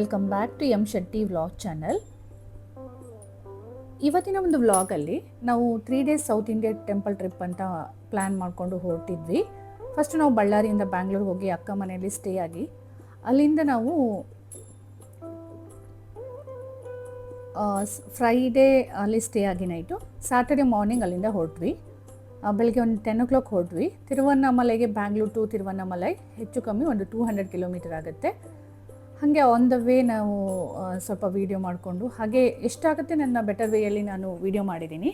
Welcome back to M Shetty vlog channel ಇವತ್ತಿನ ಒಂದು ವ್ಲಾಗಲ್ಲಿ ನಾವು three days south India temple trip ಅಂತ ಪ್ಲ್ಯಾನ್ ಮಾಡಿಕೊಂಡು ಹೊರಟಿದ್ವಿ. ಫಸ್ಟ್ ನಾವು ಬಳ್ಳಾರಿಯಿಂದ ಬ್ಯಾಂಗ್ಳೂರ್ ಹೋಗಿ ಅಕ್ಕ ಮನೆಯಲ್ಲಿ ಸ್ಟೇ ಆಗಿ. ಅಲ್ಲಿಂದ ನಾವು ಫ್ರೈಡೇ ಅಲ್ಲಿ ಸ್ಟೇ ಆಗಿ ನೈಟು ಸ್ಯಾಟರ್ಡೆ ಮಾರ್ನಿಂಗ್ ಅಲ್ಲಿಂದ ಹೊರಟ್ವಿ. ಬೆಳಗ್ಗೆ ಒಂದು ಟೆನ್ ಓ ಕ್ಲಾಕ್ ಹೊರಟ್ವಿ. ತಿರುವಣ್ಣಾಮಲೆಗೆ ಬ್ಯಾಂಗ್ಳೂರ್ ಟು ತಿರುವಣ್ಣಾಮಲೈ ಹೆಚ್ಚು ಕಮ್ಮಿ ಒಂದು ಟೂ ಹಂಡ್ರೆಡ್ ಕಿಲೋಮೀಟರ್ ಆಗುತ್ತೆ. ಹಾಗೆ ಆನ್ ದ ವೇ ನಾವು ಸ್ವಲ್ಪ ವೀಡಿಯೋ ಮಾಡಿಕೊಂಡು, ಹಾಗೆ ಎಷ್ಟಾಗುತ್ತೆ ನನ್ನ ಬೆಟರ್ ವೇಯಲ್ಲಿ ನಾನು ವೀಡಿಯೋ ಮಾಡಿದ್ದೀನಿ.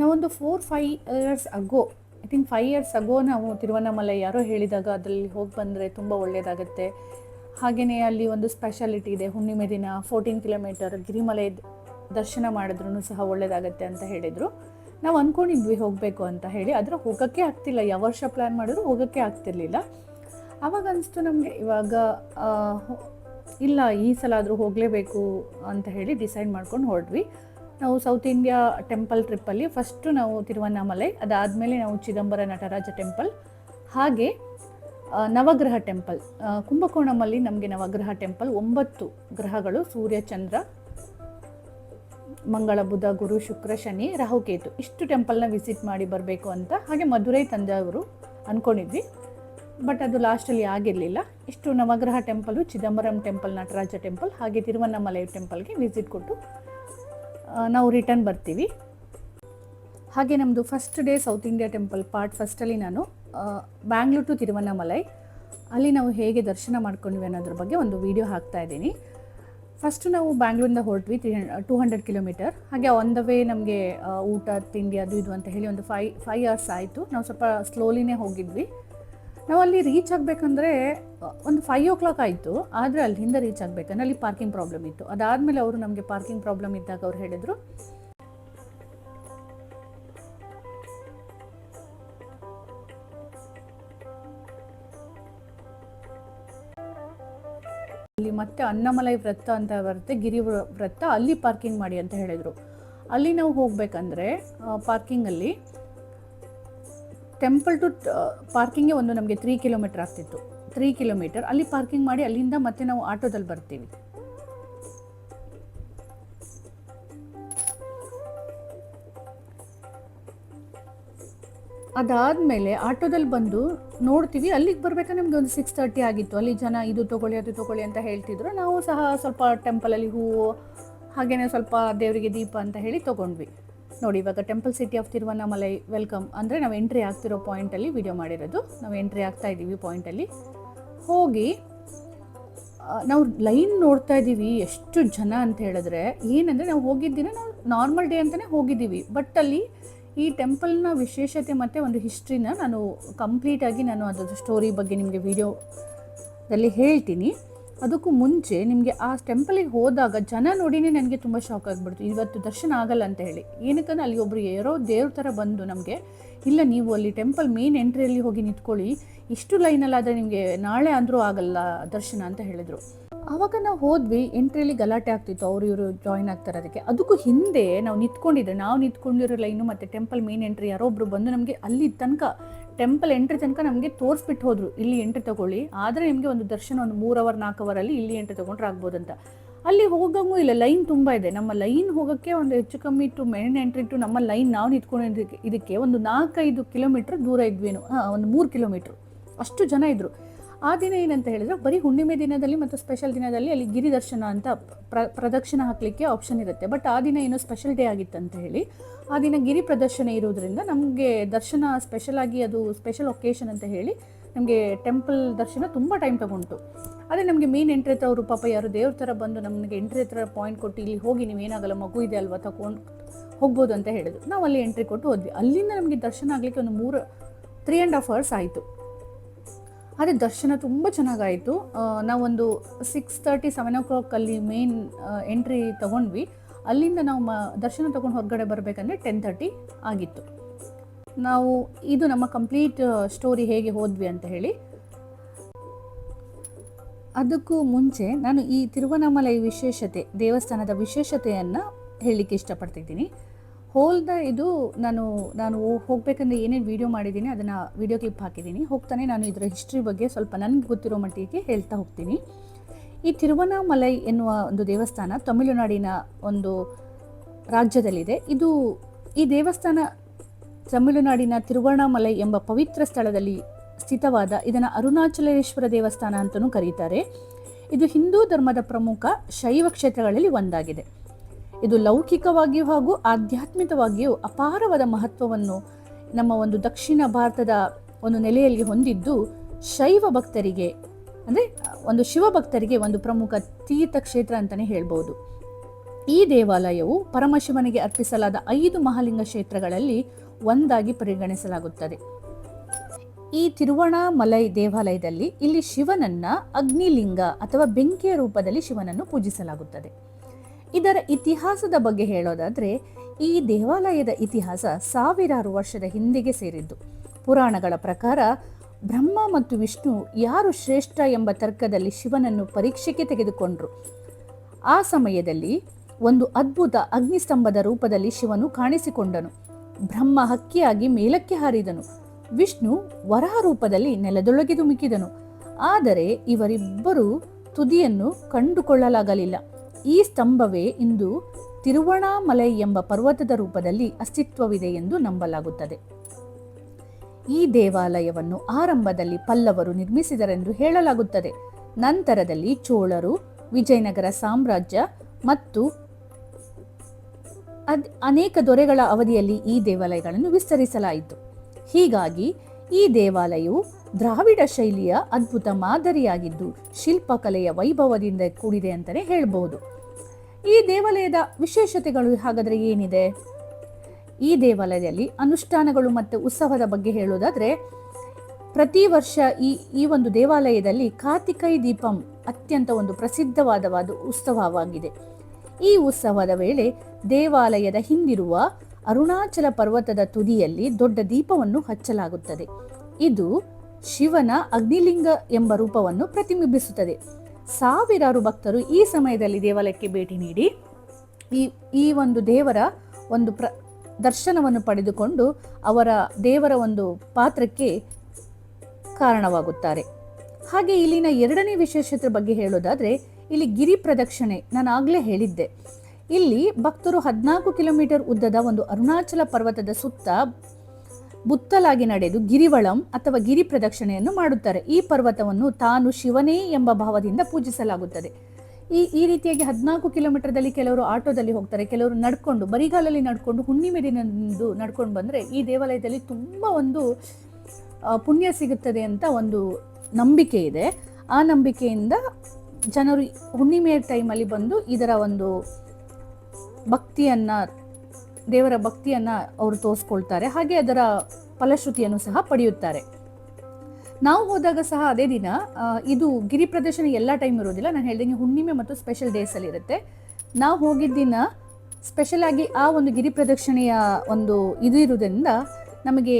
ನಾವೊಂದು four five years ago I think five years ago ನಾವು ತಿರುವಣ್ಣಾಮಲೈ ಯಾರೋ ಹೇಳಿದಾಗ ಅದರಲ್ಲಿ ಹೋಗಿ ಬಂದರೆ ತುಂಬ ಒಳ್ಳೆಯದಾಗುತ್ತೆ ಹಾಗೆಯೇ ಅಲ್ಲಿ ಒಂದು ಸ್ಪೆಷಾಲಿಟಿ ಇದೆ, ಹುಣ್ಣಿಮೆ ದಿನ ಫೋರ್ಟೀನ್ ಕಿಲೋಮೀಟರ್ ಗಿರಿಮಲೆ ದರ್ಶನ ಮಾಡಿದ್ರೂ ಸಹ ಒಳ್ಳೆಯದಾಗತ್ತೆ ಅಂತ ಹೇಳಿದರು. ನಾವು ಅಂದ್ಕೊಂಡಿದ್ವಿ ಹೋಗಬೇಕು ಅಂತ ಹೇಳಿ, ಆದರೆ ಹೋಗೋಕ್ಕೆ ಆಗ್ತಿಲ್ಲ. ಯಾವ ವರ್ಷ ಪ್ಲ್ಯಾನ್ ಮಾಡಿದ್ರು ಹೋಗೋಕ್ಕೆ ಆಗ್ತಿರ್ಲಿಲ್ಲ. ಅವಾಗ ಅನಿಸ್ತು ನಮಗೆ ಇವಾಗ ಇಲ್ಲ, ಈ ಸಲ ಆದರೂ ಹೋಗಲೇಬೇಕು ಅಂತ ಹೇಳಿ ಡಿಸೈಡ್ ಮಾಡ್ಕೊಂಡು ಹೊರಟ್ವಿ. ನಾವು ಸೌತ್ ಇಂಡಿಯಾ ಟೆಂಪಲ್ ಟ್ರಿಪ್ಪಲ್ಲಿ ಫಸ್ಟು ನಾವು ತಿರುವಣ್ಣಾಮಲೈ, ಅದಾದಮೇಲೆ ನಾವು ಚಿದಂಬರ ನಟರಾಜ ಟೆಂಪಲ್ ಹಾಗೆ ನವಗ್ರಹ ಟೆಂಪಲ್ ಕುಂಭಕೋಣಮಲ್ಲಿ ನಮಗೆ ನವಗ್ರಹ ಟೆಂಪಲ್ ಒಂಬತ್ತು ಗ್ರಹಗಳು, ಸೂರ್ಯ, ಚಂದ್ರ, ಮಂಗಳ, ಬುಧ, ಗುರು, ಶುಕ್ರ, ಶನಿ, ರಾಹುಕೇತು. ಇಷ್ಟು ಟೆಂಪಲ್ನ ವಿಸಿಟ್ ಮಾಡಿ ಬರಬೇಕು ಅಂತ, ಹಾಗೆ ಮಧುರೈ ತಂಜಾವೂರು ಅಂದ್ಕೊಂಡಿದ್ವಿ ಬಟ್ ಅದು ಲಾಸ್ಟಲ್ಲಿ ಆಗಿರಲಿಲ್ಲ. ಇಷ್ಟು Navagraha temple Chidambaram temple Nataraja temple ಹಾಗೆ ತಿರುವನ್ನಮಲೈ ಟೆಂಪಲ್ಗೆ ವಿಸಿಟ್ ಕೊಟ್ಟು ನಾವು ರಿಟರ್ನ್ ಬರ್ತೀವಿ. ಹಾಗೆ ನಮ್ಮದು first day south India temple part ಫಸ್ಟಲ್ಲಿ ನಾನು ಬ್ಯಾಂಗ್ಳೂರ್ ಟು ತಿರುವನ್ನಮಲೈ ಅಲ್ಲಿ ನಾವು ಹೇಗೆ ದರ್ಶನ ಮಾಡ್ಕೊಂಡ್ವಿ ಅನ್ನೋದ್ರ ಬಗ್ಗೆ ಒಂದು ವಿಡಿಯೋ ಹಾಕ್ತಾ ಇದ್ದೀನಿ. ಫಸ್ಟ್ ನಾವು ಬ್ಯಾಂಗ್ಳೂರಿಂದ ಹೊರಟ್ವಿ ತ್ರೀ ಟೂ ಹಂಡ್ರೆಡ್ ಕಿಲೋಮೀಟರ್ ಹಾಗೆ ಆನ್ ದ ವೇ ನಮಗೆ ಊಟ, ತಿಂಡಿ ಅದು ಇದು ಅಂತ ಹೇಳಿ ಒಂದು ಫೈ ಫೈವ್ ಅವರ್ಸ್ ಆಯಿತು. ನಾವು ಸ್ವಲ್ಪ ಸ್ಲೋಲಿನೇ ಹೋಗಿದ್ವಿ. ನಾವು ಅಲ್ಲಿ ರೀಚ್ ಆಗಬೇಕಂದ್ರೆ, ಒಂದು ಫೈವ್ ಓ ಕ್ಲಾಕ್ ಆಯಿತು, ಆದರೆ ಅಲ್ಲಿಂದ ರೀಚ್ ಆಗಬೇಕಂದ್ರೆ ಅಲ್ಲಿ ಪಾರ್ಕಿಂಗ್ ಪ್ರಾಬ್ಲಮ್ ಇತ್ತು. ಅದಾದಮೇಲೆ ಅವರು ನಮಗೆ ಪಾರ್ಕಿಂಗ್ ಪ್ರಾಬ್ಲಮ್ ಇದ್ದಾಗ ಅವ್ರು ಹೇಳಿದರು, ಅಲ್ಲಿ ಮತ್ತೆ ಅನ್ನಮಲೈ ವೃತ್ತ ಅಂತ ಬರುತ್ತೆ ಗಿರಿ ವೃತ್ತ, ಅಲ್ಲಿ ಪಾರ್ಕಿಂಗ್ ಮಾಡಿ ಅಂತ ಹೇಳಿದರು. ಅಲ್ಲಿ ನಾವು ಹೋಗಬೇಕಂದ್ರೆ ಪಾರ್ಕಿಂಗಲ್ಲಿ ಟೆಂಪಲ್ ಟು ಪಾರ್ಕಿಂಗ್ಗೆ ಒಂದು ನಮಗೆ ತ್ರೀ ಕಿಲೋಮೀಟರ್ ಆಗ್ತಿತ್ತು. ತ್ರೀ ಕಿಲೋಮೀಟರ್ ಅಲ್ಲಿ ಪಾರ್ಕಿಂಗ್ ಮಾಡಿ ಅಲ್ಲಿಂದ ಮತ್ತೆ ನಾವು ಆಟೋದಲ್ಲಿ ಬರ್ತೀವಿ. ಅದಾದಮೇಲೆ ಆಟೋದಲ್ಲಿ ಬಂದು ನೋಡ್ತೀವಿ. ಅಲ್ಲಿಗೆ ಬರ್ಬೇಕಾದ್ರೆ ನಮಗೆ ಒಂದು ಸಿಕ್ಸ್ ತರ್ಟಿ ಆಗಿತ್ತು. ಅಲ್ಲಿ ಜನ ಇದು ತೊಗೊಳ್ಳಿ, ಅದು ತೊಗೊಳ್ಳಿ ಅಂತ ಹೇಳ್ತಿದ್ರು. ನಾವು ಸಹ ಸ್ವಲ್ಪ ಟೆಂಪಲಲ್ಲಿ ಹೂವು ಹಾಗೆಯೇ ಸ್ವಲ್ಪ ದೇವರಿಗೆ ದೀಪ ಅಂತ ಹೇಳಿ ತೊಗೊಂಡ್ವಿ. ನೋಡಿ, ಇವಾಗ temple city of Tiruvannamalai welcome ಅಂದರೆ ನಾವು ಎಂಟ್ರಿ ಆಗ್ತಿರೋ ಪಾಯಿಂಟಲ್ಲಿ ವಿಡಿಯೋ ಮಾಡಿರೋದು. ನಾವು ಎಂಟ್ರಿ ಆಗ್ತಾ ಇದ್ದೀವಿ ಪಾಯಿಂಟಲ್ಲಿ ಹೋಗಿ ನಾವು ಲೈನ್ ನೋಡ್ತಾ ಇದ್ದೀವಿ, ಎಷ್ಟು ಜನ ಅಂತ ಹೇಳಿದ್ರೆ, ಏನಂದರೆ ನಾವು ಹೋಗಿದ್ದೀನಿ ನಾವು ನಾರ್ಮಲ್ ಡೇ ಅಂತಲೇ ಹೋಗಿದ್ದೀವಿ. ಬಟ್ ಅಲ್ಲಿ ಈ ಟೆಂಪಲ್ನ ವಿಶೇಷತೆ ಮತ್ತು ಒಂದು ಹಿಸ್ಟ್ರಿನ ನಾನು ಕಂಪ್ಲೀಟಾಗಿ ನಾನು ಅದರ ಸ್ಟೋರಿ ಬಗ್ಗೆ ನಿಮಗೆ ವಿಡಿಯೋದಲ್ಲಿ ಹೇಳ್ತೀನಿ. ಅದಕ್ಕೂ ಮುಂಚೆ ನಿಮಗೆ ಆ ಟೆಂಪಲಿಗೆ ಹೋದಾಗ ಜನ ನೋಡಿನೇ ನನಗೆ ತುಂಬ ಶಾಕ್ ಆಗಿಬಿಡ್ತು. ಇವತ್ತು ದರ್ಶನ ಆಗಲ್ಲ ಅಂತ ಹೇಳಿ. ಏನಕ್ಕಂದ್ರೆ ಅಲ್ಲಿ ಒಬ್ಬರು ಯಾರೋ ದೇವ್ರ ಥರ ಬಂದು ನಮಗೆ, ಇಲ್ಲ, ನೀವು ಅಲ್ಲಿ ಟೆಂಪಲ್ ಮೇನ್ ಎಂಟ್ರಿಯಲ್ಲಿ ಹೋಗಿ ನಿಂತ್ಕೊಳ್ಳಿ. ಇಷ್ಟು ಲೈನಲ್ಲಾದರೆ ನಿಮಗೆ ನಾಳೆ ಅಂದರೂ ಆಗಲ್ಲ ದರ್ಶನ, ಅಂತ ಹೇಳಿದರು. ಆವಾಗ ನಾವು ಹೋದ್ವಿ ಎಂಟ್ರಿಯಲ್ಲಿ ಗಲಾಟೆ ಆಗ್ತಿತ್ತು, ಅವರು ಇವರು ಜಾಯಿನ್ ಆಗ್ತಾರೆ ಅದಕ್ಕೆ ಅದಕ್ಕೂ ಹಿಂದೆ ನಾವು ನಿಂತ್ಕೊಂಡಿದ್ರೆ, ನಾವು ನಿಂತ್ಕೊಂಡಿರೋ ಲೈನು ಮತ್ತು ಟೆಂಪಲ್ ಮೇನ್ ಎಂಟ್ರಿ ಯಾರೋ ಒಬ್ರು ಬಂದು ನಮಗೆ ಅಲ್ಲಿ ತನಕ ಟೆಂಪಲ್ ಎಂಟ್ರಿ ತನಕ ನಮಗೆ ತೋರಿಸ್ಬಿಟ್ಟು ಹೋದರು, ಇಲ್ಲಿ ಎಂಟ್ರಿ ತಗೊಳ್ಳಿ. ಆದರೆ ನಿಮಗೆ ಒಂದು ದರ್ಶನ ಒಂದು ಮೂರು ಅವರ್ ನಾಲ್ಕು ಅವರಲ್ಲಿ ಇಲ್ಲಿ ಎಂಟ್ರಿ ತೊಗೊಂಡ್ರೆ ಆಗ್ಬೋದಂತ. ಅಲ್ಲಿ ಹೋಗಂಗೂ ಇಲ್ಲ ಲೈನ್ ತುಂಬ ಇದೆ. ನಮ್ಮ ಲೈನ್ ಹೋಗೋಕ್ಕೆ ಒಂದು ಹೆಚ್ಚು ಕಮ್ಮಿ ಟು ಮೇನ್ ಎಂಟ್ರಿ ಟು ನಮ್ಮ ಲೈನ್ ನಾವು ನಿಂತ್ಕೊಂಡು ಇದಕ್ಕೆ ಒಂದು ನಾಲ್ಕೈದು ಕಿಲೋಮೀಟ್ರ್ ದೂರ ಇದ್ವೇನು ಒಂದು ಮೂರು ಕಿಲೋಮೀಟ್ರ್ ಅಷ್ಟು ಜನ ಇದ್ದರು ಆ ದಿನ ಏನಂತ ಹೇಳಿದ್ರೆ ಬರೀ ಹುಣ್ಣಿಮೆ ದಿನದಲ್ಲಿ ಮತ್ತು ಸ್ಪೆಷಲ್ ದಿನದಲ್ಲಿ ಅಲ್ಲಿ ಗಿರಿ ದರ್ಶನ ಅಂತ ಪ್ರ, ಪ್ರದಕ್ಷಿಣ ಹಾಕಲಿಕ್ಕೆ ಆಪ್ಷನ್ ಇರುತ್ತೆ. ಬಟ್ ಆ ದಿನ ಏನೋ ಸ್ಪೆಷಲ್ ಡೇ ಆಗಿತ್ತು ಅಂತ ಹೇಳಿ, ಆ ದಿನ ಗಿರಿ ಪ್ರದರ್ಶನ ಇರೋದ್ರಿಂದ ನಮಗೆ ದರ್ಶನ ಸ್ಪೆಷಲ್ ಆಗಿ ಅದು ಸ್ಪೆಷಲ್ ಒಕೇಶನ್ ಅಂತ ಹೇಳಿ ನಮಗೆ ಟೆಂಪಲ್ ದರ್ಶನ ತುಂಬ ಟೈಮ್ ತಗೊಂಡು ಅದೇ ನಮಗೆ ಮೇನ್ ಎಂಟ್ರಿ ಹತ್ರ ಅವರು ಪಾಪ ಯಾರು ದೇವ್ರ ಥರ ಬಂದು ನಮಗೆ ಎಂಟ್ರಿ ಹತ್ರ ಪಾಯಿಂಟ್ ಕೊಟ್ಟು ಇಲ್ಲಿ ಹೋಗಿ ನೀವೇನಾಗಲ್ಲ ಮಗು ಇದೆ ಅಲ್ವಾ ತಗೊಂಡು ಹೋಗ್ಬೋದು ಅಂತ ಹೇಳಿದ್ರು. ನಾವು ಅಲ್ಲಿ ಎಂಟ್ರಿ ಕೊಟ್ಟು ಹೋದ್ವಿ. ಅಲ್ಲಿಂದ ನಮಗೆ ದರ್ಶನ ಆಗಲಿಕ್ಕೆ ಒಂದು ಮೂರು ತ್ರೀ ಆ್ಯಂಡ್ ಹಾಫ್ ಅವರ್ಸ್ ಆಯಿತು. ಆದರೆ ದರ್ಶನ ತುಂಬ ಚೆನ್ನಾಗಾಯಿತು. ನಾವೊಂದು ಸಿಕ್ಸ್ ತರ್ಟಿ ಸೆವೆನ್ ಓ ಕ್ಲಾಕಲ್ಲಿ ಮೇನ್ ಎಂಟ್ರಿ ತಗೊಂಡ್ವಿ. ಅಲ್ಲಿಂದ ನಾವು ಮ, ದರ್ಶನ ತಗೊಂಡು ಹೊರಗಡೆ ಬರಬೇಕಂದ್ರೆ ಟೆನ್ ತರ್ಟಿ ಆಗಿತ್ತು. ನಾವು ಇದು ನಮ್ಮ ಕಂಪ್ಲೀಟ್ ಸ್ಟೋರಿ ಹೇಗೆ ಹೋದ್ವಿ ಅಂತ ಹೇಳಿ. ಅದಕ್ಕೂ ಮುಂಚೆ ನಾನು ಈ ತಿರುವಣ್ಣಾಮಲೈ ವಿಶೇಷತೆ, ದೇವಸ್ಥಾನದ ವಿಶೇಷತೆಯನ್ನು ಹೇಳಲಿಕ್ಕೆ ಇಷ್ಟಪಡ್ತಿದ್ದೀನಿ. ಹೋಲ್ದ ಇದು ನಾನು ನಾನು ಹೋಗ್ಬೇಕಂದ್ರೆ ಏನೇನು ವೀಡಿಯೋ ಮಾಡಿದ್ದೀನಿ ಅದನ್ನು ವೀಡಿಯೋ ಕ್ಲಿಪ್ ಹಾಕಿದ್ದೀನಿ. ಹೋಗ್ತಾನೆ ನಾನು ಇದರ ಹಿಸ್ಟ್ರಿ ಬಗ್ಗೆ ಸ್ವಲ್ಪ ನನಗೆ ಗೊತ್ತಿರೋ ಮಟ್ಟಿಗೆ ಹೇಳ್ತಾ ಹೋಗ್ತೀನಿ. ಈ ತಿರುವನಾಮಲೈ ಎನ್ನುವ ಒಂದು ದೇವಸ್ಥಾನ ತಮಿಳುನಾಡಿನ ಒಂದು ರಾಜ್ಯದಲ್ಲಿದೆ. ಇದು ಈ ದೇವಸ್ಥಾನ ತಮಿಳುನಾಡಿನ ತಿರುವಣಾಮಲೈ ಎಂಬ ಪವಿತ್ರ ಸ್ಥಳದಲ್ಲಿ ಸ್ಥಿತವಾದ ಇದನ್ನು ಅರುಣಾಚಲೇಶ್ವರ ದೇವಸ್ಥಾನ ಅಂತಲೂ ಕರೀತಾರೆ. ಇದು ಹಿಂದೂ ಧರ್ಮದ ಪ್ರಮುಖ ಶೈವ ಕ್ಷೇತ್ರಗಳಲ್ಲಿ ಒಂದಾಗಿದೆ. ಇದು ಲೌಕಿಕವಾಗಿಯೂ ಹಾಗೂ ಆಧ್ಯಾತ್ಮಿಕವಾಗಿಯೂ ಅಪಾರವಾದ ಮಹತ್ವವನ್ನು ನಮ್ಮ ಒಂದು ದಕ್ಷಿಣ ಭಾರತದ ಒಂದು ನೆಲೆಯಲ್ಲಿ ಹೊಂದಿದ್ದು ಶೈವ ಭಕ್ತರಿಗೆ, ಅಂದರೆ ಒಂದು ಶಿವ ಭಕ್ತರಿಗೆ ಒಂದು ಪ್ರಮುಖ ತೀರ್ಥಕ್ಷೇತ್ರ ಅಂತಲೇ ಹೇಳ್ಬೋದು. ಈ ದೇವಾಲಯವು ಪರಮಶಿವನಿಗೆ ಅರ್ಪಿಸಲಾದ ಐದು ಮಹಾಲಿಂಗ ಕ್ಷೇತ್ರಗಳಲ್ಲಿ ಒಂದಾಗಿ ಪರಿಗಣಿಸಲಾಗುತ್ತದೆ. ಈ ತಿರುವಣಾಮಲೈ ದೇವಾಲಯದಲ್ಲಿ ಇಲ್ಲಿ ಶಿವನನ್ನ ಅಗ್ನಿಲಿಂಗ ಅಥವಾ ಬೆಂಕಿಯ ರೂಪದಲ್ಲಿ ಶಿವನನ್ನು ಪೂಜಿಸಲಾಗುತ್ತದೆ. ಇದರ ಇತಿಹಾಸದ ಬಗ್ಗೆ ಹೇಳೋದಾದ್ರೆ, ಈ ದೇವಾಲಯದ ಇತಿಹಾಸ ಸಾವಿರಾರು ವರ್ಷದ ಹಿಂದೆಗೆ ಸೇರಿದ್ದು. ಪುರಾಣಗಳ ಪ್ರಕಾರ ಬ್ರಹ್ಮ ಮತ್ತು ವಿಷ್ಣು ಯಾರು ಶ್ರೇಷ್ಠ ಎಂಬ ತರ್ಕದಲ್ಲಿ ಶಿವನನ್ನು ಪರೀಕ್ಷೆಗೆ ತೆಗೆದುಕೊಂಡ್ರು. ಆ ಸಮಯದಲ್ಲಿ ಒಂದು ಅದ್ಭುತ ಅಗ್ನಿಸ್ತಂಭದ ರೂಪದಲ್ಲಿ ಶಿವನು ಕಾಣಿಸಿಕೊಂಡನು. ಬ್ರಹ್ಮ ಹಕ್ಕಿಯಾಗಿ ಮೇಲಕ್ಕೆ ಹಾರಿದನು. ವಿಷ್ಣು ವರಹ ರೂಪದಲ್ಲಿ ನೆಲದೊಳಗೆ ಧುಮುಕಿದನು. ಆದರೆ ಇವರಿಬ್ಬರು ತುದಿಯನ್ನು ಕಂಡುಕೊಳ್ಳಲಾಗಲಿಲ್ಲ. ಈ ಸ್ತಂಭವೇ ಇಂದು ತಿರುವಣಾಮಲೈ ಎಂಬ ಪರ್ವತದ ರೂಪದಲ್ಲಿ ಅಸ್ತಿತ್ವವಿದೆ ಎಂದು ನಂಬಲಾಗುತ್ತದೆ. ಈ ದೇವಾಲಯವನ್ನು ಆರಂಭದಲ್ಲಿ ಪಲ್ಲವರು ನಿರ್ಮಿಸಿದರೆಂದು ಹೇಳಲಾಗುತ್ತದೆ. ನಂತರದಲ್ಲಿ ಚೋಳರು, ವಿಜಯನಗರ ಸಾಮ್ರಾಜ್ಯ ಮತ್ತು ಅದ್ ಅನೇಕ ದೊರೆಗಳ ಅವಧಿಯಲ್ಲಿ ಈ ದೇವಾಲಯಗಳನ್ನು ವಿಸ್ತರಿಸಲಾಯಿತು. ಹೀಗಾಗಿ ಈ ದೇವಾಲಯವು ದ್ರಾವಿಡ ಶೈಲಿಯ ಅದ್ಭುತ ಮಾದರಿಯಾಗಿದ್ದು ಶಿಲ್ಪಕಲೆಯ ವೈಭವದಿಂದ ಕೂಡಿದೆ ಅಂತಲೇ ಹೇಳಬಹುದು. ಈ ದೇವಾಲಯದ ವಿಶೇಷತೆಗಳು ಹಾಗಾದರೆ ಏನಿದೆ? ಈ ದೇವಾಲಯದಲ್ಲಿ ಅನುಷ್ಠಾನಗಳು ಮತ್ತು ಉತ್ಸವದ ಬಗ್ಗೆ ಹೇಳೋದಾದರೆ ಪ್ರತಿ ವರ್ಷ ಈ ಈ ಒಂದು ದೇವಾಲಯದಲ್ಲಿ ಕಾರ್ತಿಕೈ ದೀಪಂ ಅತ್ಯಂತ ಒಂದು ಪ್ರಸಿದ್ಧವಾದವಾದ ಉತ್ಸವವಾಗಿದೆ. ಈ ಉತ್ಸವದ ವೇಳೆ ದೇವಾಲಯದ ಹಿಂದಿರುವ ಅರುಣಾಚಲ ಪರ್ವತದ ತುದಿಯಲ್ಲಿ ದೊಡ್ಡ ದೀಪವನ್ನು ಹಚ್ಚಲಾಗುತ್ತದೆ. ಇದು ಶಿವನ ಅಗ್ನಿಲಿಂಗ ಎಂಬ ರೂಪವನ್ನು ಪ್ರತಿಬಿಂಬಿಸುತ್ತದೆ. ಸಾವಿರಾರು ಭಕ್ತರು ಈ ಸಮಯದಲ್ಲಿ ದೇವಾಲಯಕ್ಕೆ ಭೇಟಿ ನೀಡಿ ಈ ಈ ಒಂದು ದೇವರ ಒಂದು ಪ್ರ, ದರ್ಶನವನ್ನು ಪಡೆದುಕೊಂಡು ಅವರ ದೇವರ ಒಂದು ಪಾತ್ರಕ್ಕೆ ಕಾರಣವಾಗುತ್ತಾರೆ. ಹಾಗೆ ಇಲ್ಲಿನ ಎರಡನೇ ವಿಶೇಷತೆ ಬಗ್ಗೆ ಹೇಳೋದಾದರೆ, ಇಲ್ಲಿ ಗಿರಿ ಪ್ರದಕ್ಷಿಣೆ ನಾನು ಆಗಲೇ ಹೇಳಿದ್ದೆ. ಇಲ್ಲಿ ಭಕ್ತರು ಹದಿನಾಲ್ಕು ಕಿಲೋಮೀಟರ್ ಉದ್ದದ ಒಂದು ಅರುಣಾಚಲ ಪರ್ವತದ ಸುತ್ತ ಬುತ್ತಲಾಗಿ ನಡೆದು ಗಿರಿವಳಂ ಅಥವಾ ಗಿರಿ ಪ್ರದಕ್ಷಿಣೆಯನ್ನು ಮಾಡುತ್ತಾರೆ. ಈ ಪರ್ವತವನ್ನು ತಾನು ಶಿವನೇ ಎಂಬ ಭಾವದಿಂದ ಪೂಜಿಸಲಾಗುತ್ತದೆ. ಈ ಈ ರೀತಿಯಾಗಿ ಹದಿನಾಲ್ಕು ಕಿಲೋಮೀಟರ್ದಲ್ಲಿ ಕೆಲವರು ಆಟೋದಲ್ಲಿ ಹೋಗ್ತಾರೆ, ಕೆಲವರು ನಡ್ಕೊಂಡು, ಬರಿಗಾಲಲ್ಲಿ ನಡ್ಕೊಂಡು ಹುಣ್ಣಿಮೆ ದಿನದಂದು ನಡ್ಕೊಂಡು ಬಂದರೆ ಈ ದೇವಾಲಯದಲ್ಲಿ ತುಂಬ ಒಂದು ಪುಣ್ಯ ಸಿಗುತ್ತದೆ ಅಂತ ಒಂದು ನಂಬಿಕೆ ಇದೆ. ಆ ನಂಬಿಕೆಯಿಂದ ಜನರು ಹುಣ್ಣಿಮೆಯ ಟೈಮಲ್ಲಿ ಬಂದು ಇದರ ಒಂದು ಭಕ್ತಿಯನ್ನ ದೇವರ ಭಕ್ತಿಯನ್ನ ಅವರು ತೋರಿಸ್ಕೊಳ್ತಾರೆ. ಹಾಗೆ ಅದರ ಫಲಶ್ರುತಿಯನ್ನು ಸಹ ಪಡೆಯುತ್ತಾರೆ. ನಾವು ಹೋದಾಗ ಸಹ ಅದೇ ದಿನ ಇದು ಗಿರಿ ಪ್ರದರ್ಶನ ಎಲ್ಲ ಟೈಮ್ ಇರೋದಿಲ್ಲ. ನಾನು ಹೇಳ್ದಂಗೆ ಹುಣ್ಣಿಮೆ ಮತ್ತು ಸ್ಪೆಷಲ್ ಡೇಸಲ್ಲಿ ಇರುತ್ತೆ. ನಾವು ಹೋಗಿದ್ದ ದಿನ ಸ್ಪೆಷಲ್ ಆಗಿ ಆ ಒಂದು ಗಿರಿ ಪ್ರದಕ್ಷಿಣೆಯ ಒಂದು ಇದು ಇರುವುದರಿಂದ ನಮಗೆ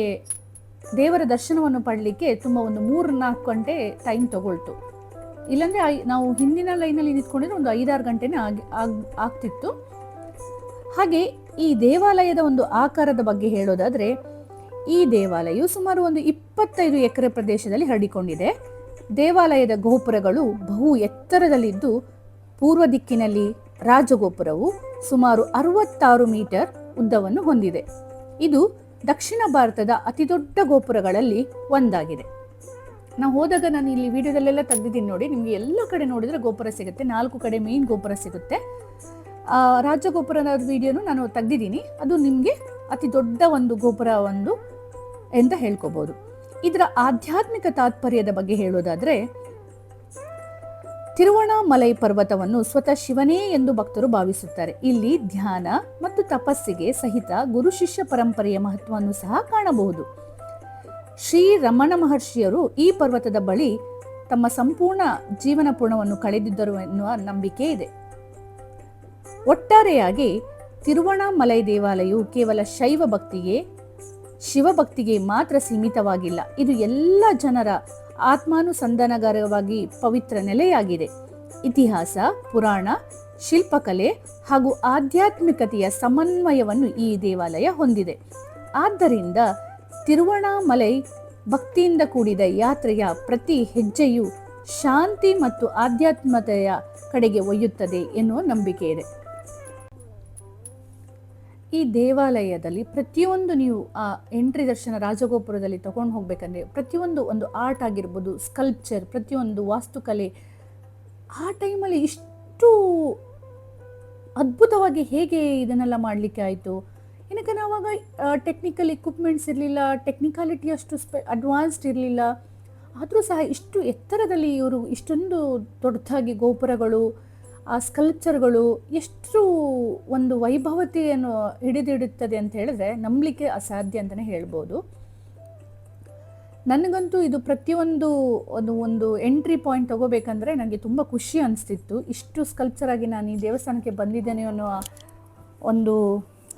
ದೇವರ ದರ್ಶನವನ್ನು ಪಡಲಿಕ್ಕೆ ತುಂಬ ಒಂದು ಮೂರು ನಾಲ್ಕು ಗಂಟೆ ಟೈಮ್ ತಗೊಳ್ತು. ಇಲ್ಲಾಂದರೆ ನಾವು ಹಿಂದಿನ ಲೈನಲ್ಲಿ ನಿಂತ್ಕೊಂಡಿದ್ರೆ ಒಂದು ಐದಾರು ಗಂಟೆನೇ ಆಗಿ, ಆಗ್, ಆಗ್ತಿತ್ತು. ಹಾಗೆ ಈ ದೇವಾಲಯದ ಒಂದು ಆಕಾರದ ಬಗ್ಗೆ ಹೇಳೋದಾದರೆ, ಈ ದೇವಾಲಯವು ಸುಮಾರು ಒಂದು ಇಪ್ಪತ್ತೈದು ಎಕರೆ ಪ್ರದೇಶದಲ್ಲಿ ಹರಡಿಕೊಂಡಿದೆ. ದೇವಾಲಯದ ಗೋಪುರಗಳು ಬಹು ಎತ್ತರದಲ್ಲಿದ್ದು, ಪೂರ್ವ ದಿಕ್ಕಿನಲ್ಲಿ ರಾಜಗೋಪುರವು ಸುಮಾರು ಅರವತ್ತಾರು ಮೀಟರ್ ಉದ್ದವನ್ನು ಹೊಂದಿದೆ. ಇದು ದಕ್ಷಿಣ ಭಾರತದ ಅತಿದೊಡ್ಡ ಗೋಪುರಗಳಲ್ಲಿ ಒಂದಾಗಿದೆ. ನಾವು ಹೋದಾಗ ನಾನು ಇಲ್ಲಿ ವಿಡಿಯೋದಲ್ಲೆಲ್ಲ ತೆಗೆದಿದ್ದೀನಿ ನೋಡಿ, ನಿಮಗೆ ಎಲ್ಲ ಕಡೆ ನೋಡಿದರೆ ಗೋಪುರ ಸಿಗುತ್ತೆ, ನಾಲ್ಕು ಕಡೆ ಮೇನ್ ಗೋಪುರ ಸಿಗುತ್ತೆ. ಆ, ರಾಜಗೋಪುರದ ವಿಡಿಯೋನು ನಾನು ತೆಗ್ದಿದ್ದೀನಿ. ಅದು ನಿಮಗೆ ಅತಿ ದೊಡ್ಡ ಒಂದು ಗೋಪುರ ಒಂದು ಅಂತ ಹೇಳ್ಕೋಬಹುದು ಇದರ ಆಧ್ಯಾತ್ಮಿಕ ತಾತ್ಪರ್ಯದ ಬಗ್ಗೆ ಹೇಳೋದಾದ್ರೆ ತಿರುವಣಾಮಲೈ ಪರ್ವತವನ್ನು ಸ್ವತಃ ಶಿವನೇ ಎಂದು ಭಕ್ತರು ಭಾವಿಸುತ್ತಾರೆ. ಇಲ್ಲಿ ಧ್ಯಾನ ಮತ್ತು ತಪಸ್ಸಿಗೆ ಸಹಿತ ಗುರು ಶಿಷ್ಯ ಪರಂಪರೆಯ ಮಹತ್ವವನ್ನು ಸಹ ಕಾಣಬಹುದು. ಶ್ರೀ ರಮಣ ಮಹರ್ಷಿಯರು ಈ ಪರ್ವತದ ಬಳಿ ತಮ್ಮ ಸಂಪೂರ್ಣ ಜೀವನ ಪೂರ್ಣವನ್ನು ಕಳೆದಿದ್ದರು ಎನ್ನುವ ನಂಬಿಕೆ ಇದೆ. ಒಟ್ಟಾರೆಯಾಗಿ ತಿರುವಣಾಮಲೈ ದೇವಾಲಯವು ಕೇವಲ ಶೈವ ಭಕ್ತಿಗೆ ಶಿವಭಕ್ತಿಗೆ ಮಾತ್ರ ಸೀಮಿತವಾಗಿಲ್ಲ. ಇದು ಎಲ್ಲ ಜನರ ಆತ್ಮಾನುಸಂಧಾನಗಾರವಾಗಿ ಪವಿತ್ರ ನೆಲೆಯಾಗಿದೆ. ಇತಿಹಾಸ, ಪುರಾಣ, ಶಿಲ್ಪಕಲೆ ಹಾಗೂ ಆಧ್ಯಾತ್ಮಿಕತೆಯ ಸಮನ್ವಯವನ್ನು ಈ ದೇವಾಲಯ ಹೊಂದಿದೆ. ಆದ್ದರಿಂದ ತಿರುವಣಾಮಲೈ ಭಕ್ತಿಯಿಂದ ಕೂಡಿದ ಯಾತ್ರೆಯ ಪ್ರತಿ ಹೆಜ್ಜೆಯು ಶಾಂತಿ ಮತ್ತು ಆಧ್ಯಾತ್ಮತೆಯ ಕಡೆಗೆ ಒಯ್ಯುತ್ತದೆ ಎನ್ನುವ ನಂಬಿಕೆ ಇದೆ. ಈ ದೇವಾಲಯದಲ್ಲಿ ಪ್ರತಿಯೊಂದು ನೀವು, ಆ ಎಂಟ್ರಿ ದರ್ಶನ ರಾಜಗೋಪುರದಲ್ಲಿ ತಗೊಂಡು ಹೋಗ್ಬೇಕಂದ್ರೆ ಪ್ರತಿಯೊಂದು ಒಂದು ಆರ್ಟ್ ಆಗಿರ್ಬೋದು ಸ್ಕಲ್ಪ್ಚರ್ ಪ್ರತಿಯೊಂದು ವಾಸ್ತುಕಲೆ, ಆ ಟೈಮಲ್ಲಿ ಇಷ್ಟು ಅದ್ಭುತವಾಗಿ ಹೇಗೆ ಇದನ್ನೆಲ್ಲ ಮಾಡಲಿಕ್ಕೆ ಆಯಿತು? ಏನಕ್ಕೆ ನಾವಾಗ ಟೆಕ್ನಿಕಲ್ ಇಕ್ವಿಪ್ಮೆಂಟ್ಸ್ ಇರಲಿಲ್ಲ ಟೆಕ್ನಿಕಾಲಿಟಿ ಅಷ್ಟು ಸ್ಪೆ ಅಡ್ವಾನ್ಸ್ಡ್ ಇರಲಿಲ್ಲ, ಆದರೂ ಸಹ ಇಷ್ಟು ಎತ್ತರದಲ್ಲಿ ಇವರು ಇಷ್ಟೊಂದು ದೊಡ್ಡದಾಗಿ ಗೋಪುರಗಳು ಆ ಸ್ಕಲ್ಪ್ಚರ್ಗಳು ಎಷ್ಟು ಒಂದು ವೈಭವತೆಯನ್ನು ಹಿಡಿದಿಡುತ್ತದೆ ಅಂತ ಹೇಳಿದ್ರೆ ನಂಬಲಿಕ್ಕೆ ಅಸಾಧ್ಯ ಅಂತಲೇ ಹೇಳ್ಬೋದು. ನನಗಂತೂ ಇದು ಪ್ರತಿಯೊಂದು ಒಂದು ಒಂದು ಎಂಟ್ರಿ ಪಾಯಿಂಟ್ ತಗೋಬೇಕಂದ್ರೆ ನನಗೆ ತುಂಬ ಖುಷಿ ಅನಿಸ್ತಿತ್ತು. ಇಷ್ಟು ಸ್ಕಲ್ಪ್ಚರ್ ಆಗಿ ನಾನು ಈ ದೇವಸ್ಥಾನಕ್ಕೆ ಬಂದಿದ್ದೇನೆ ಅನ್ನೋ ಒಂದು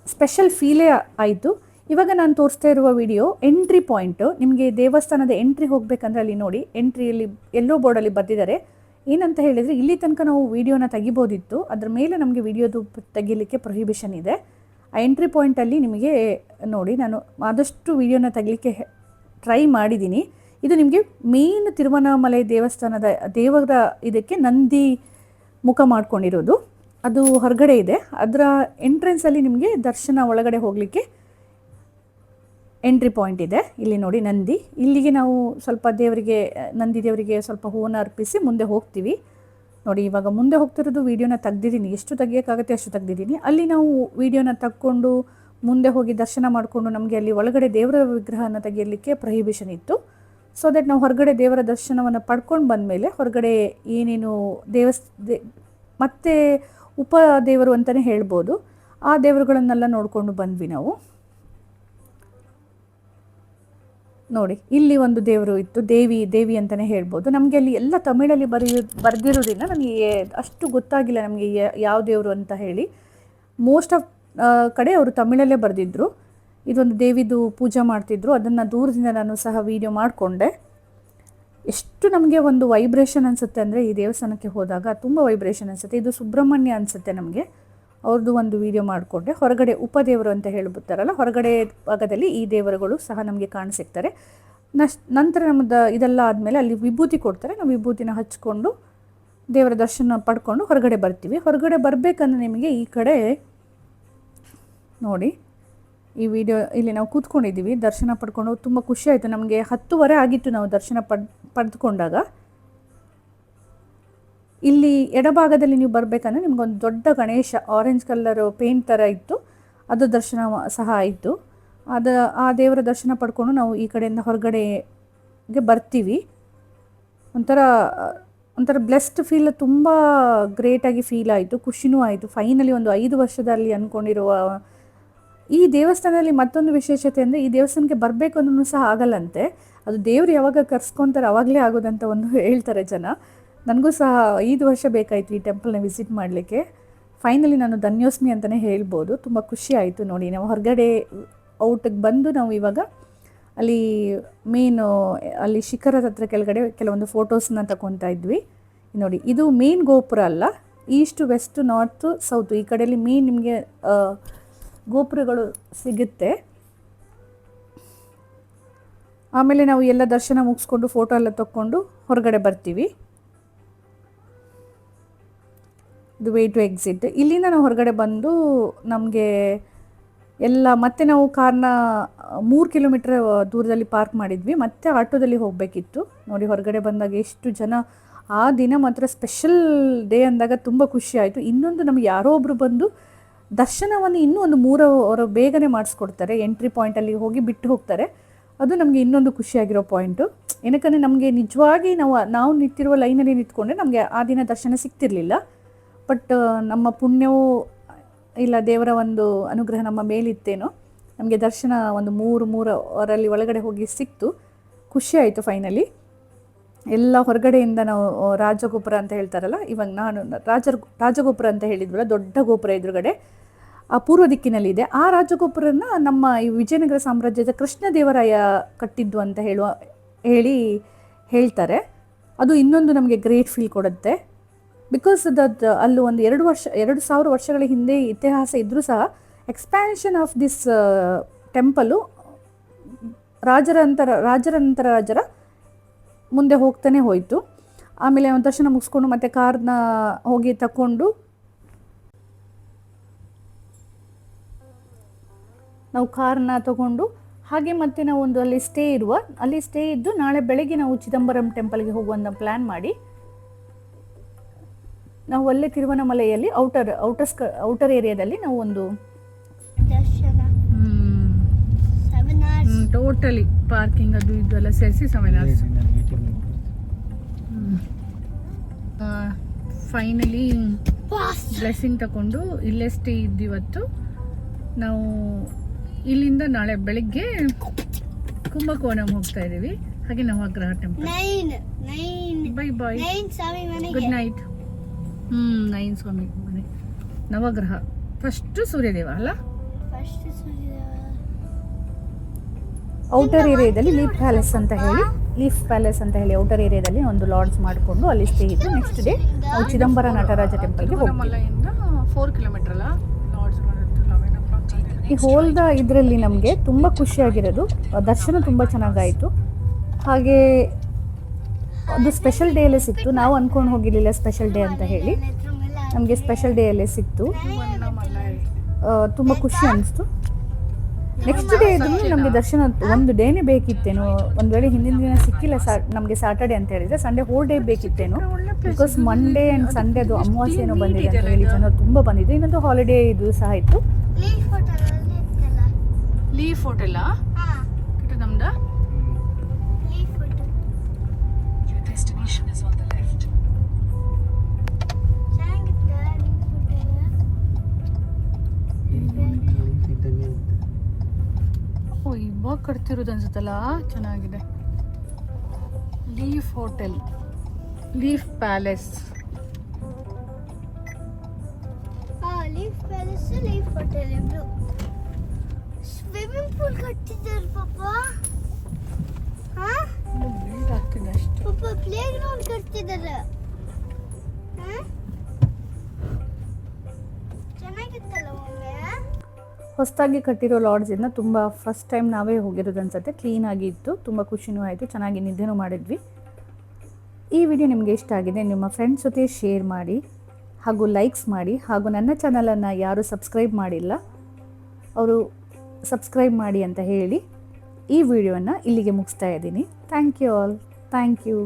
ಸ್ಪೆಷಲ್ ಫೀಲೇ ಆಯಿತು. ಇವಾಗ ನಾನು ತೋರಿಸ್ತಾ ಇರುವ ವಿಡಿಯೋ ಎಂಟ್ರಿ ಪಾಯಿಂಟು ನಿಮಗೆ ದೇವಸ್ಥಾನದ ಎಂಟ್ರಿ ಹೋಗಬೇಕಂದ್ರೆ ಅಲ್ಲಿ ನೋಡಿ ಎಂಟ್ರಿಯಲ್ಲಿ ಎಲ್ಲೋ ಬೋರ್ಡಲ್ಲಿ ಬರೆದಿದ್ದಾರೆ. ಏನಂತ ಹೇಳಿದರೆ, ಇಲ್ಲಿ ತನಕ ನಾವು ವಿಡಿಯೋನ ತೆಗಿಬೋದಿತ್ತು. ಅದ್ರ ಮೇಲೆ ನಮಗೆ ವಿಡಿಯೋದು ತೆಗಿಲಿಕ್ಕೆ ಪ್ರೊಹಿಬಿಷನ್ ಇದೆ. ಆ ಎಂಟ್ರಿ ಪಾಯಿಂಟಲ್ಲಿ ನಿಮಗೆ ನೋಡಿ, ನಾನು ಆದಷ್ಟು ವಿಡಿಯೋನ ತೆಗಿಲಿಕ್ಕೆ ಟ್ರೈ ಮಾಡಿದ್ದೀನಿ ಇದು ನಿಮಗೆ ಮೇನ್ ತಿರುವಣ್ಣಾಮಲೈ ದೇವಸ್ಥಾನದ, ದೇವರ ಇದಕ್ಕೆ ನಂದಿ ಮುಖ ಮಾಡ್ಕೊಂಡಿರೋದು. ಅದು ಹೊರಗಡೆ ಇದೆ. ಅದರ ಎಂಟ್ರೆನ್ಸಲ್ಲಿ ನಿಮಗೆ ದರ್ಶನ ಒಳಗಡೆ ಹೋಗಲಿಕ್ಕೆ ಎಂಟ್ರಿ ಪಾಯಿಂಟ್ ಇದೆ. ಇಲ್ಲಿ ನೋಡಿ ನಂದಿ. ಇಲ್ಲಿಗೆ ನಾವು ಸ್ವಲ್ಪ ದೇವರಿಗೆ, ನಂದಿ ದೇವರಿಗೆ ಸ್ವಲ್ಪ ಹೂವನ್ನು ಅರ್ಪಿಸಿ ಮುಂದೆ ಹೋಗ್ತೀವಿ. ನೋಡಿ ಇವಾಗ ಮುಂದೆ ಹೋಗ್ತಿರೋದು ವೀಡಿಯೋನ ತೆಗ್ದಿದ್ದೀನಿ. ಎಷ್ಟು ತೆಗಿಯೋಕ್ಕಾಗುತ್ತೆ ಅಷ್ಟು ತೆಗ್ದಿದ್ದೀನಿ. ಅಲ್ಲಿ ನಾವು ವೀಡಿಯೋನ ತಕ್ಕೊಂಡು ಮುಂದೆ ಹೋಗಿ ದರ್ಶನ ಮಾಡಿಕೊಂಡು ನಮಗೆ ಅಲ್ಲಿ ಒಳಗಡೆ ದೇವರ ವಿಗ್ರಹನ ತೆಗೆಯಲಿಕ್ಕೆ ಪ್ರಹಿಬಿಷನ್ ಇತ್ತು. ಸೊ ದಟ್ ನಾವು ಹೊರಗಡೆ ದೇವರ ದರ್ಶನವನ್ನು ಪಡ್ಕೊಂಡು ಬಂದಮೇಲೆ ಹೊರಗಡೆ ಏನೇನು ದೇವಸ್ ಮತ್ತೆ ಉಪ ದೇವರು ಅಂತಲೇ ಹೇಳ್ಬೋದು. ಆ ದೇವರುಗಳನ್ನೆಲ್ಲ ನೋಡಿಕೊಂಡು ಬಂದ್ವಿ ನಾವು. ನೋಡಿ, ಇಲ್ಲಿ ಒಂದು ದೇವರು ಇತ್ತು, ದೇವಿ ದೇವಿ ಅಂತಲೇ ಹೇಳ್ಬೋದು. ನಮಗೆ ಅಲ್ಲಿ ಎಲ್ಲ ತಮಿಳಲ್ಲಿ ಬರೆಯೋ ಬರೆದಿರೋದ್ರಿಂದ ನಮಗೆ ಅಷ್ಟು ಗೊತ್ತಾಗಿಲ್ಲ ನಮಗೆ ಯಾವ ದೇವರು ಅಂತ ಹೇಳಿ. ಮೋಸ್ಟ್ ಆಫ್ ಕಡೆ ಅವರು ತಮಿಳಲ್ಲೇ ಬರೆದಿದ್ದರು ಇದೊಂದು ದೇವಿದು ಪೂಜೆ ಮಾಡ್ತಿದ್ರು. ಅದನ್ನು ದೂರದಿಂದ ನಾನು ಸಹ ವೀಡಿಯೋ ಮಾಡಿಕೊಂಡೆ. ಎಷ್ಟು ನಮಗೆ ಒಂದು ವೈಬ್ರೇಷನ್ ಅನಿಸುತ್ತೆ ಅಂದರೆ ಈ ದೇವಸ್ಥಾನಕ್ಕೆ ಹೋದಾಗ ತುಂಬ ವೈಬ್ರೇಷನ್ ಅನಿಸುತ್ತೆ. ಇದು ಸುಬ್ರಹ್ಮಣ್ಯ ಅನಿಸುತ್ತೆ ನಮಗೆ. ಅವ್ರದ್ದು ಒಂದು ವಿಡಿಯೋ ಮಾಡಿಕೊಂಡೆ ಹೊರಗಡೆ ಉಪದೇವರು ಅಂತ ಹೇಳ್ಬಿಡ್ತಾರಲ್ಲ, ಹೊರಗಡೆ ಭಾಗದಲ್ಲಿ ಈ ದೇವರುಗಳು ಸಹ ನಮಗೆ ಕಾಣಿಸಿಕ್ತಾರೆ ನಶ್, ನಂತರ ನಮ್ಮದು ಇದೆಲ್ಲ ಆದಮೇಲೆ ಅಲ್ಲಿ ವಿಭೂತಿ ಕೊಡ್ತಾರೆ. ನಾವು ವಿಭೂತಿನ ಹಚ್ಕೊಂಡು ದೇವರ ದರ್ಶನ ಪಡ್ಕೊಂಡು ಹೊರಗಡೆ ಬರ್ತೀವಿ. ಹೊರಗಡೆ ಬರಬೇಕಂದ್ರೆ ನಿಮಗೆ ಈ ಕಡೆ ನೋಡಿ, ಈ ವಿಡಿಯೋ ಇಲ್ಲಿ ನಾವು ಕೂತ್ಕೊಂಡಿದ್ದೀವಿ. ದರ್ಶನ ಪಡ್ಕೊಂಡು ತುಂಬ ಖುಷಿ ಆಯಿತು. ನಮಗೆ ಹತ್ತುವರೆ ಆಗಿತ್ತು ನಾವು ದರ್ಶನ ಪಡ್, ಪಡೆದುಕೊಂಡಾಗ. ಇಲ್ಲಿ ಎಡಭಾಗದಲ್ಲಿ ನೀವು ಬರಬೇಕಂದ್ರೆ ನಿಮ್ಗೊಂದು ದೊಡ್ಡ ಗಣೇಶ ಆರೆಂಜ್ ಕಲರ್ ಪೇಂಟ್ ಥರ ಇತ್ತು. ಅದು ದರ್ಶನ ಸಹ ಆಯಿತು. ಅದ, ಆ ದೇವರ ದರ್ಶನ ಪಡ್ಕೊಂಡು ನಾವು ಈ ಕಡೆಯಿಂದ ಹೊರಗಡೆಗೆ ಬರ್ತೀವಿ. ಒಂಥರ ಒಂಥರ ಬ್ಲೆಸ್ಡ್ ಫೀಲ್ ತುಂಬ ಗ್ರೇಟಾಗಿ ಫೀಲ್ ಆಯಿತು. ಖುಷಿನೂ ಆಯಿತು. ಫೈನಲಿ ಒಂದು ಐದು ವರ್ಷದಲ್ಲಿ ಅಂದ್ಕೊಂಡಿರುವ ಈ ದೇವಸ್ಥಾನದಲ್ಲಿ ಮತ್ತೊಂದು ವಿಶೇಷತೆ ಅಂದರೆ ಈ ದೇವಸ್ಥಾನಕ್ಕೆ ಬರಬೇಕು ಅಂದ್ರೂ ಸಹ ಆಗಲ್ಲಂತೆ. ಅದು ದೇವ್ರು ಯಾವಾಗ ಕರ್ಸ್ಕೊತಾರೆ ಅವಾಗಲೇ ಆಗೋದಂತ ಒಂದು ಹೇಳ್ತಾರೆ ಜನ. ನನಗೂ ಸಹ ಐದು ವರ್ಷ ಬೇಕಾಯಿತು ಈ ಟೆಂಪಲ್ನ ವಿಸಿಟ್ ಮಾಡಲಿಕ್ಕೆ. ಫೈನಲಿ ನಾನು ಧನ್ಯೋಸ್ಮಿ ಅಂತಲೇ ಹೇಳ್ಬೋದು. ತುಂಬ ಖುಷಿ ಆಯಿತು ನೋಡಿ, ನಾವು ಹೊರಗಡೆ ಔಟಿಗೆ ಬಂದು ನಾವು ಇವಾಗ ಅಲ್ಲಿ ಮೇನು, ಅಲ್ಲಿ ಶಿಖರದ ಹತ್ರ ಕೆಳಗಡೆ ಕೆಲವೊಂದು ಫೋಟೋಸ್ನ ತಗೊತಾ ಇದ್ವಿ. ನೋಡಿ, ಇದು ಮೇನ್ ಗೋಪುರ ಅಲ್ಲ, ಈಸ್ಟ್, ವೆಸ್ಟ್, ನಾರ್ತು, ಸೌತು, ಈ ಕಡೆಯಲ್ಲಿ ಮೇನ್ ನಿಮಗೆ ಗೋಪುರಗಳು ಸಿಗುತ್ತೆ. ಆಮೇಲೆ ನಾವು ಎಲ್ಲ ದರ್ಶನ ಮುಗಿಸ್ಕೊಂಡು, ಫೋಟೋ ಎಲ್ಲ ತಕ್ಕೊಂಡು ಹೊರಗಡೆ ಬರ್ತೀವಿ. ಇದು ವೇ ಟು ಎಕ್ಸಿಟ್ ಇಲ್ಲಿಂದ ನಾವು ಹೊರಗಡೆ ಬಂದು ನಮಗೆ ಎಲ್ಲ ಮತ್ತೆ ನಾವು ಕಾರ್ನ ಮೂರು ಕಿಲೋಮೀಟ್ರ್ ದೂರದಲ್ಲಿ ಪಾರ್ಕ್ ಮಾಡಿದ್ವಿ. ಮತ್ತೆ ಆಟೋದಲ್ಲಿ ಹೋಗಬೇಕಿತ್ತು. ನೋಡಿ, ಹೊರಗಡೆ ಬಂದಾಗ ಎಷ್ಟು ಜನ ಆ ದಿನ ಮಾತ್ರ ಸ್ಪೆಷಲ್ ಡೇ ಅಂದಾಗ ತುಂಬ ಖುಷಿ ಆಯಿತು. ಇನ್ನೊಂದು ನಮಗೆ ಯಾರೋ ಒಬ್ಬರು ಬಂದು ದರ್ಶನವನ್ನು ಇನ್ನೂ ಒಂದು ಮೂರು ಬೇಗನೆ ಮಾಡಿಸ್ಕೊಡ್ತಾರೆ. ಎಂಟ್ರಿ ಪಾಯಿಂಟಲ್ಲಿ ಹೋಗಿ ಬಿಟ್ಟು ಹೋಗ್ತಾರೆ. ಅದು ನಮಗೆ ಇನ್ನೊಂದು ಖುಷಿಯಾಗಿರೋ ಪಾಯಿಂಟು ಏನಕ್ಕಂದರೆ ನಮಗೆ ನಿಜವಾಗಿ ನಾವು ನಾವು ನಿಂತಿರುವ ಲೈನಲ್ಲಿ ನಿಂತ್ಕೊಂಡ್ರೆ ನಮಗೆ ಆ ದಿನ ದರ್ಶನ ಸಿಗ್ತಿರ್ಲಿಲ್ಲ. ಬಟ್ ನಮ್ಮ ಪುಣ್ಯವೂ ಇಲ್ಲ, ದೇವರ ಒಂದು ಅನುಗ್ರಹ ನಮ್ಮ ಮೇಲಿತ್ತೇನೋ. ನಮಗೆ ದರ್ಶನ ಒಂದು ಮೂರು ಮೂರು ಅವರಲ್ಲಿ ಒಳಗಡೆ ಹೋಗಿ ಸಿಕ್ತು. ಖುಷಿ ಆಯಿತು ಫೈನಲಿ ಎಲ್ಲ ಹೊರಗಡೆಯಿಂದ ನಾವು ರಾಜಗೋಪುರ ಅಂತ ಹೇಳ್ತಾರಲ್ಲ, ಇವಾಗ ನಾನು ರಾಜ ರಾಜಗೋಪುರ ಅಂತ ಹೇಳಿದ್ವಲ್ಲ, ದೊಡ್ಡ ಗೋಪುರ ಎದುರುಗಡೆ, ಆ ಪೂರ್ವ ದಿಕ್ಕಿನಲ್ಲಿದೆ. ಆ ರಾಜಗೋಪುರನ ನಮ್ಮ ಈ ವಿಜಯನಗರ ಸಾಮ್ರಾಜ್ಯದ ಕೃಷ್ಣದೇವರಾಯ ಕಟ್ಟಿದ್ದು ಅಂತ ಹೇಳುವ, ಹೇಳಿ ಹೇಳ್ತಾರೆ. ಅದು ಇನ್ನೊಂದು ನಮಗೆ ಗ್ರೇಟ್ ಫೀಲ್ ಕೊಡುತ್ತೆ. ಬಿಕಾಸ್ ದಟ್ ಅಲ್ಲಿ ಒಂದು ಎರಡು ವರ್ಷ, ಎರಡು ಸಾವಿರ ವರ್ಷಗಳ ಹಿಂದೆ ಇತಿಹಾಸ ಇದ್ದರೂ ಸಹ ಎಕ್ಸ್ಪ್ಯಾನ್ಷನ್ ಆಫ್ ದಿಸ್ ಟೆಂಪಲು ರಾಜರ ಅಂತರ ರಾಜರ ಮುಂದೆ ಹೋಗ್ತಾನೆ ಹೋಯಿತು. ಆಮೇಲೆ ಒಂದು ದರ್ಶನ ಮುಗಿಸ್ಕೊಂಡು ಮತ್ತೆ ಕಾರ್ನ ಹೋಗಿ ತಕೊಂಡು ನಾವು ಕಾರ್ನ ತಗೊಂಡು ಹಾಗೆ ಮತ್ತೆ ನಾವು ಒಂದು ಅಲ್ಲಿ ಸ್ಟೇ ಇರುವ, ಅಲ್ಲಿ ಸ್ಟೇ ಇದ್ದು ನಾಳೆ ಬೆಳಗ್ಗೆ ನಾವು ಚಿದಂಬರಂ ಟೆಂಪಲ್ಗೆ ಹೋಗುವಂತ ಪ್ಲ್ಯಾನ್ ಮಾಡಿ. ನಾವು ಅಲ್ಲೇ ತಿರುವನಮಲೆಯಲ್ಲಿ ಔಟರ್ ಔಟರ್ಸ್ ಔಟರ್ ಏರಿಯಾದಲ್ಲಿ ನಾವು ಒಂದು ಟೋಟಲಿ ಪಾರ್ಕಿಂಗ್ ಅದು ಇದು ಎಲ್ಲ ಸೇರಿಸಿ seven hours finally fast blessing ತಗೊಂಡು ಇಲ್ಲೇ ಸ್ಟೇ ಇದ್ದಿವತ್ತು ನಾವು ಇಲ್ಲಿಂದ ನಾಳೆ ಬೆಳಿಗ್ಗೆ ಕುಂಭಕೋಣಂ ಹೋಗ್ತಾ ಇದ್ದೀವಿ ಹಾಗೆ Navagraha temple nine nine bye boy good night hmm nine ಸ್ವಾಮಿ ಮನೆ. ನವಗ್ರಹ. ಫಸ್ಟ್ ಸೂರ್ಯದೇವ ಅಲ್ಲ? ಔಟರ್ ಏರಿಯಾದಲ್ಲಿ ಲೀಫ್ ಪ್ಯಾಲೇಸ್ ಅಂತ ಹೇಳಿ ಲೀಫ್ ಪ್ಯಾಲೇಸ್ ಅಂತ ಹೇಳಿ ಔಟರ್ ಏರಿಯಾದಲ್ಲಿ ಒಂದು ಲಾಡ್ಜ್ ಮಾಡಿಕೊಂಡು ಅಲ್ಲಿ ಸ್ಟೇ ಇದ್ದು ನೆಕ್ಸ್ಟ್ ಡೇ ನಾವು ಚಿದಂಬರ ನಟರಾಜ ಟೆಂಪಲ್ಗೆ ಹೋಗ್ತೀವಿ. ಫೋರ್ ಕಿಲೋಮೀಟರ್ ಅಲ್ಲ? ಈ ಹೋಲ್ದ ಇದರಲ್ಲಿ ನಮಗೆ ತುಂಬ ಖುಷಿಯಾಗಿರೋದು ದರ್ಶನ ತುಂಬ ಚೆನ್ನಾಗಾಯಿತು. ಹಾಗೆ ಒಂದು ಸ್ಪೆಷಲ್ ಡೇ ಅಲ್ಲೇ ಸಿಕ್ತು. ನಾವು ಅನ್ಕೊಂಡು ಹೋಗಿರಲಿಲ್ಲ ಸ್ಪೆಷಲ್ ಡೇ ಅಂತ ಹೇಳಿ. ನಮಗೆ ಸ್ಪೆಷಲ್ ಡೇ ಅಲ್ಲೇ ಸಿಕ್ತು. ತುಂಬ ಖುಷಿ ಅನಿಸ್ತು. ನೆಕ್ಸ್ಟ್ ಡೇ ಇದ್ರೂ ನಮಗೆ ದರ್ಶನ ಒಂದು ಡೇನೇ ಬೇಕಿತ್ತೇನೋ. ಒಂದು ವೇಳೆ ಹಿಂದಿನ ದಿನ ಸಿಕ್ಕಿಲ್ಲ ಸಾ ನಮಗೆ ಸ್ಯಾಟರ್ಡೆ ಅಂತ ಹೇಳಿದರೆ ಸಂಡೇ ಹೋಲ್ ಡೇ ಬೇಕಿತ್ತೇನೋ. ಬಿಕಾಸ್ ಮಂಡೇ ಆ್ಯಂಡ್ ಸಂಡೇ ಅದು ಅಮಾವಾಸ್ಯೆ ಏನೋ ಬಂದಿದೆ ಅಂತ ಹೇಳಿ ಜನ ತುಂಬ ಬಂದಿದೆ ಇನ್ನೊಂದು ಹಾಲಿಡೇ ಇದು ಸಹ ಇತ್ತು. ಲೀವ್ ಹೋಟೆಲ್ ಇವಾಗ ಕಟ್ತಿರೋದು ಅನ್ಸುತ್ತಲ್ಲ? ಚೆನ್ನಾಗಿದೆ. Leaf hotel leaf palace leaf palace leaf hotel swimming pool ಕಟ್ಟಿದ್ದಾರೆ ಪಾಪ. ಅಷ್ಟು. ಪ್ಲೇ ಗ್ರೌಂಡ್ ಕಟ್ತಿದ್ದಾರೆ ಹೊಸದಾಗಿ ಕಟ್ಟಿರೋ ಲಾಡ್ಜಿಂದ ತುಂಬ ಫಸ್ಟ್ ಟೈಮ್ ನಾವೇ ಹೋಗಿರೋದು ಅನ್ಸುತ್ತೆ. ಕ್ಲೀನಾಗಿ ಇತ್ತು, ತುಂಬ ಖುಷಿನೂ ಆಯಿತು, ಚೆನ್ನಾಗಿ ನಿದ್ದೆನೂ ಮಾಡಿದ್ವಿ. ಈ ವಿಡಿಯೋ ನಿಮಗೆ ಇಷ್ಟ ಆಗಿದೆ, ನಿಮ್ಮ ಫ್ರೆಂಡ್ಸ್ ಜೊತೆ ಶೇರ್ ಮಾಡಿ, ಹಾಗೂ ಲೈಕ್ಸ್ ಮಾಡಿ, ಹಾಗೂ ನನ್ನ ಚಾನಲನ್ನು ಯಾರು ಸಬ್ಸ್ಕ್ರೈಬ್ ಮಾಡಿಲ್ಲ, ಅವರು ಸಬ್ಸ್ಕ್ರೈಬ್ ಮಾಡಿ ಅಂತ ಹೇಳಿ ಈ ವಿಡಿಯೋನ ಇಲ್ಲಿಗೆ ಮುಗಿಸ್ತಾ ಇದ್ದೀನಿ. Thank you all thank you